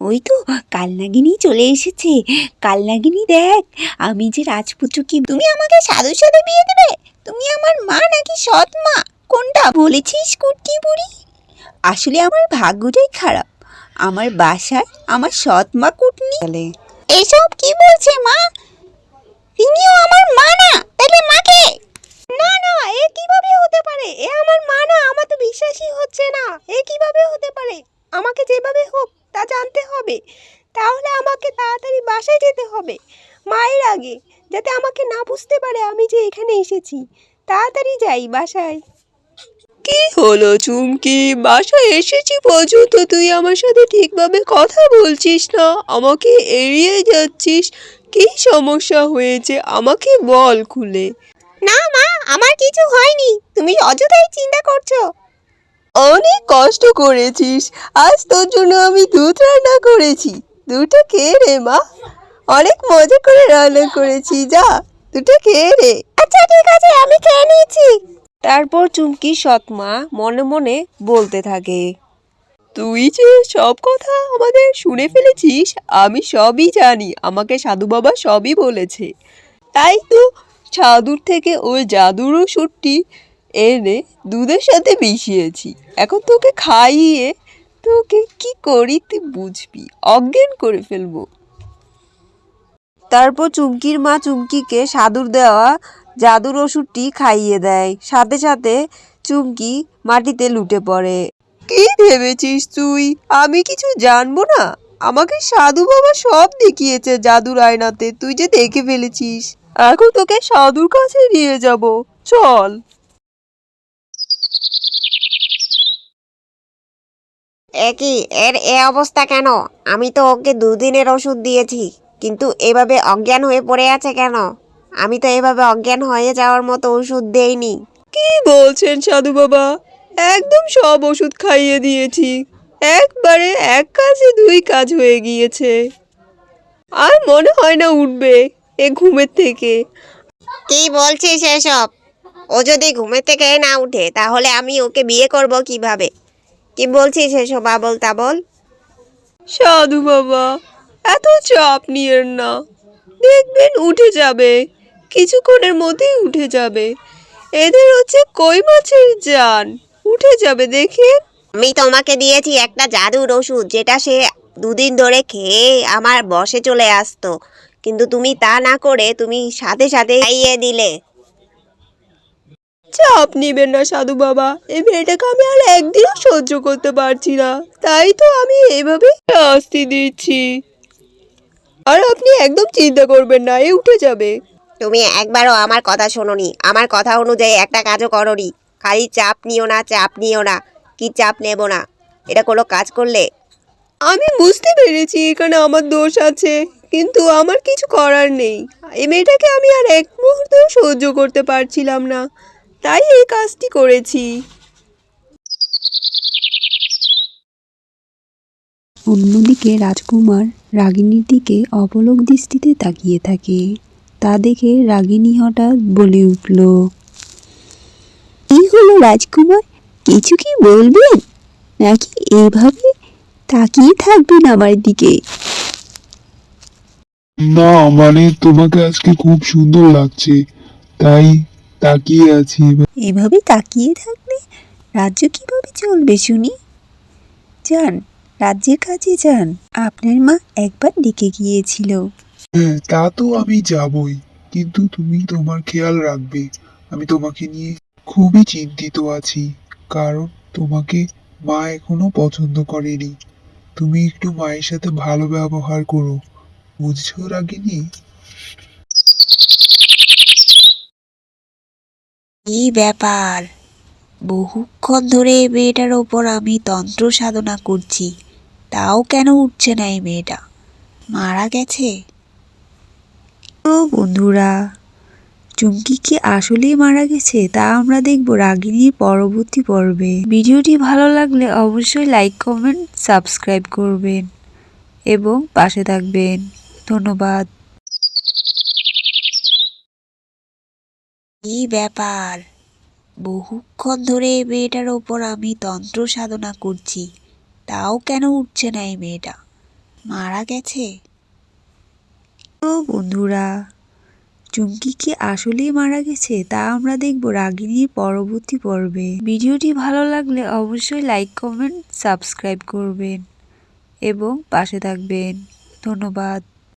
ওই তো কালনাগিনী চলে এসেছে। কালনাগিনী দেখ, আমি যে রাজপুত্র কি তুমি আমাকে সাধুর সাথে বিয়ে দেবে? তুমি আমার মা নাকি সৎ মা? কোনটা বলেছিস কুটকি বুড়ি? আসলে আমার ভাগ্যটাই খারাপ। আমার বাসায় আমার সৎ মা কুটনি। এসব কি বলছে মা তিনিও আমার মা না তাহলে মাকে না না এ কীভাবে হতে পারে এ আমার মা না আমার তো বিশ্বাসই হচ্ছে না এ কীভাবে হতে পারে আমাকে যেভাবে হোক তা জানতে হবে। তাহলে আমাকে তাড়াতাড়ি বাসায় যেতে হবে। মায়ের আগে যাতে আমাকে না বুঝতে পারে আমি যে এখানে এসেছি। তাড়াতাড়ি যাই বাসায়। কি হলো চুমকি? বাসায় এসেছি পর্যন্ত তুই আমার সাথে ঠিকভাবে কথা বলছিস না? আমাকে এড়িয়ে যাচ্ছিস? কি সমস্যা হয়েছে? আমাকে বল খুলে। না মা আমার কিছু হয়নি। তুমি অযথাই চিন্তা করছ। অনেক কষ্ট করেছিস। আজ তোর জন্য আমি দুধ রান্না করেছি। দুটো খেয়ে রে মা? অনেক মজা করে রান্না করেছি, যা। দুটো খেয়ে রে? আচ্ছা ঠিক আছে, আমি খেয়ে নিয়েছি তারপর চুমকি সৎমা মনে মনে বলতে থাকে, তুই যে সব কথা আমাদের শুনে ফেলেছিস, আমি সবই জানি। আমাকে সাধু বাবা সবই বলেছে। তাই তো সাধুর থেকে ওই জাদুর ওষুধটি এনে দুধের সাথে মিশিয়েছি। এখন তোকে খাইয়ে তোকে কি করি তুই বুঝবি? অজ্ঞান করে ফেলব। তারপর চুমকির মা চুমকিকে সাধুর দেওয়া জাদুর ওষুধটি খাইয়ে দেয়। সাথে সাথে চুমকি মাটিতে লুটে পড়ে। কি ভেবেছিস তুই? আমি কিছু জানব না? আমাকে সাধু বাবা সব দেখিয়েছে জাদুর আয়নাতে। তুই যে দেখে ফেলেছিস। এখন তোকে সাধুর কাছে নিয়ে যাব। চল। একই এর এ অবস্থা কেন? আমি তো ওকে দুদিনের ওষুধ দিয়েছি কিন্তু এভাবে অজ্ঞান হয়ে পড়ে আছে কেন? আমি তো এভাবে অজ্ঞান হয়ে যাওয়ার মতো ওষুধ দেইনি। কি বলছেন সাধু বাবা? একদম সব ওষুধ খাইয়ে দিয়েছি। একবারে এক কাজে দুই কাজ হয়ে গিয়েছে। আর মনে হয় না উঠবে এ ঘুমের থেকে। কি বলছিস এসব? ও যদি ঘুমের থেকে না উঠে তাহলে আমি ওকে বিয়ে করব কীভাবে? কি বলছিস এসব আবল তাবল? সাধু বাবা এত চাপ নিয়েন না। দেখবেন উঠে যাবে কিছুক্ষণের মধ্যেই উঠে যাবে। এদের হচ্ছে কই মাছের জান? উঠে যাবে দেখে। আমি তোমাকে দিয়েছি একটা জাদুর ওষুধ যেটা সে দুদিন ধরে খেয়ে আমার বসে চলে আসতো। কিন্তু তুমি তা না করে তুমি সাথে সাথে খাইয়ে দিলে। চাপ নিবেন না সাধু বাবা। এই মেয়েটাকে আমি আর একদিনও সহ্য করতে পারছি না। তাই তো আমি এভাবে শাস্তি দিচ্ছি। আর আপনি একদম চিন্তা করবেন না এ উঠে যাবে। তুমি একবারও আমার কথা শোনোনি। আমার কথা অনুযায়ী একটা কাজও করনি। খালি চাপ নিও না চাপ নিও না। কি চাপ নেব না? এটা কোনো কাজ করলে? আমি বুঝতে পেরেছি এখানে আমার দোষ আছে। কিন্তু আমার কিছু করার নেই। এই মেয়েটাকে আমি আর এক মুহূর্তেও সহ্য করতে পারছিলাম না। তাই এই কাজটি করেছি। অন্যদিকে রাজকুমার রাগিনীর দিকে অপলক দৃষ্টিতে তাকিয়ে থাকে। তা দেখে রাগিনী হঠাৎ বলে উঠল কি হলো রাজকুমার? কিছু কি বলবেন? নাকি এভাবে তাকিয়ে থাকবেন আমার দিকে? না মানে তোমাকে আজকে খুব সুন্দর লাগছে তাই তাকিয়ে আছি। এভাবে তাকিয়ে থাকলে রাজ্য কীভাবে চলবে শুনি? যান রাজ্যের কাজে যান। আপনার মা একবার ডেকে গিয়েছিল। হ্যাঁ তা তো আমি যাবই। কিন্তু তুমি তোমার খেয়াল রাখবে আমি তোমাকে নিয়ে খুবই চিন্তিত আছি। কারণ তোমাকে মা এখনও পছন্দ করেনি। তুমি একটু মায়ের সাথে ভালো ব্যবহার করো। বুঝছ রাগিনী? কি ব্যাপার? বহুক্ষণ ধরে এই মেয়েটার ওপর আমি তন্ত্র সাধনা করছি, তাও কেন উঠছে না এই মেয়েটা? মারা গেছে? ও বন্ধুরা, চুমকি কি আসলেই মারা গেছে? তা আমরা দেখব রাগিনীর পরবর্তী পর্বে। ভিডিওটি ভালো লাগলে অবশ্যই লাইক, কমেন্ট, সাবস্ক্রাইব করবেন এবং পাশে থাকবেন। ধন্যবাদ। কি ব্যাপার? বহুক্ষণ ধরে মেয়েটার ওপর আমি তন্ত্র সাধনা করছি, তাও কেন উঠছে না এই মেয়েটা? মারা গেছে? তো বন্ধুরা, চুমকি কি আসলেই মারা গেছে? তা আমরা দেখব রাগিনীর পরবর্তী পর্বে। ভিডিওটি ভালো লাগলে অবশ্যই লাইক কমেন্ট সাবস্ক্রাইব করবেন এবং পাশে থাকবেন। ধন্যবাদ।